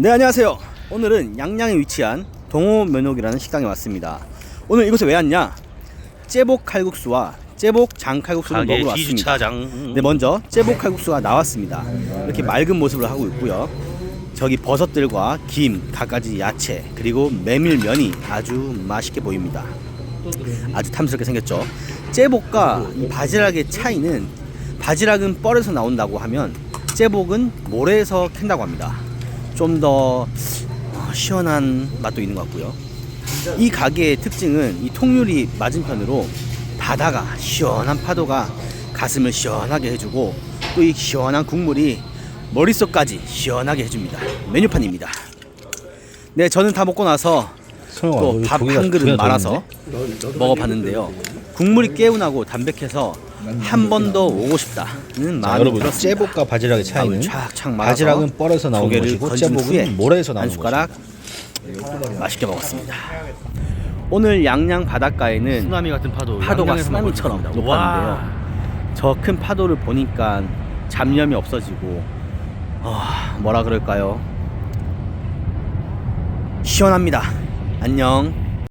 네 안녕하세요. 오늘은 양양에 위치한 동호면옥이라는 식당에 왔습니다. 오늘 이곳에 왜 왔냐? 째복 칼국수와 째복 장칼국수를 가게 먹으러 왔습니다. 지주차장. 네 먼저 째복 칼국수가 나왔습니다. 이렇게 맑은 모습을 하고 있고요. 저기 버섯들과 김, 갖가지 야채 그리고 메밀면이 아주 맛있게 보입니다. 아주 탐스럽게 생겼죠. 째복과 이 바지락의 차이는 바지락은 뻘에서 나온다고 하면 째복은 모래에서 캔다고 합니다 좀 더 시원한 맛도 있는 것 같고요 이 가게의 특징은 이 통유리 맞은편으로 바다가 시원한 파도가 가슴을 시원하게 해주고 또 이 시원한 국물이 머릿속까지 시원하게 해줍니다. 메뉴판입니다. 네, 저는 다 먹고 나서 또 밥 한 그릇 말아서 먹어봤는데요. 국물이 개운하고 담백해서 한 번 더 오고 싶다는 자, 마음이 여러분 들었습니다. 째복과 바지락의 차이는 촥촥 말아서 바지락은 뻘에서 조개를 것이고 건진 후에 째복은 모래에서 한 나오는 숟가락 맛있게 먹었습니다. 오늘 양양 바닷가에는 쓰나미 같은 파도 파도가 양양에서 쓰나미처럼 먹을 수 있습니다. 높았는데요. 와. 저큰 파도를 보니까 잡념이 없어지고 아, 뭐라 그럴까요? 시원합니다. 안녕.